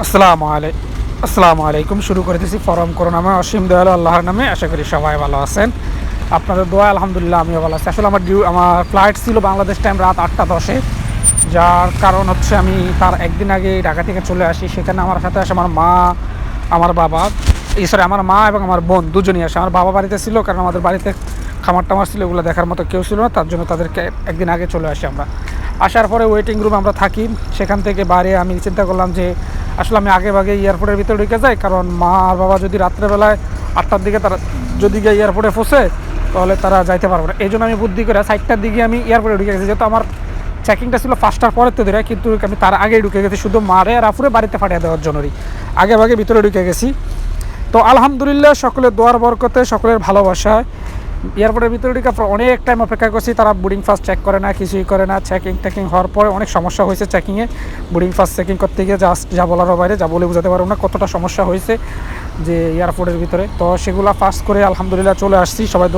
আসসালামু আলাই আসসালামু আলাইকুম। শুরু করে দিয়েছি ফরম করো নামে অসীম দয়াল আল্লাহর নামে। আশা করি সবাই ভালো আছেন। আপনাদের দোয়া, আলহামদুলিল্লাহ, আমিও ভালো আছি। আসলে আমার ডিউ আমার ফ্লাইট ছিল বাংলাদেশ টাইম রাত আটটা দশে। যার কারণ হচ্ছে আমি তার একদিন আগে ঢাকা থেকে চলে আসি। সেখানে আমার সাথে আসে আমার মা, আমার বাবা। এই সরি আমার মা এবং আমার বোন দুজনই আসে। আমার বাবা বাড়িতে ছিল, কারণ আমাদের বাড়িতে খামার টামার ছিল, এগুলো দেখার মতো কেউ ছিল না। তার জন্য তাদেরকে একদিন আগে চলে আসি আমরা। আসার পরে ওয়েটিং রুম আমরা থাকি। সেখান থেকে বাইরে আমি চিন্তা করলাম যে আসলে আমি আগে ভাগে এয়ারপোর্টের ভিতরে ঢুকে যাই, কারণ মা আর বাবা যদি রাত্রেবেলায় আটটার দিকে তারা যদি গিয়ে এয়ারপোর্টে ফসে, তাহলে তারা যাইতে পারবে না। এই জন্য আমি বুদ্ধি করে সাইডটার দিকে আমি এয়ারপোর্টে ঢুকে গেছি। যেহেতু আমার চেকিংটা ছিল পাঁচটার পরের তো ধরে, কিন্তু আমি তার আগেই ঢুকে গেছি, শুধু মারে আর আফুরে বাড়িতে পাঠিয়ে দেওয়ার জন্যই। আগে ভাগে ভিতরে ঢুকে গেছি। তো আলহামদুলিল্লাহ, সকলের দোয়ার বরকতে, সকলের ভালোবাসায় এয়ারপোর্টের ভিতরে ঢুকে অনেক টাইম অপেক্ষা করছি, তারা বোর্ডিং ফাস্ট চেক করে না, কিছুই করে না চেকিং টেকিং হওয়ার পরে অনেক সমস্যা হয়েছে চেকিংয়ে বোর্ডিং ফাস্ট চেকিং করতে গিয়ে যা যা বলারও বাইরে, যা বলে বোঝাতে পারব না কতটা সমস্যা হয়েছে যে এয়ারপোর্টের ভিতরে। তো সেগুলো ফাস্ট করে আলহামদুলিল্লাহ চলে আসছি, সবাই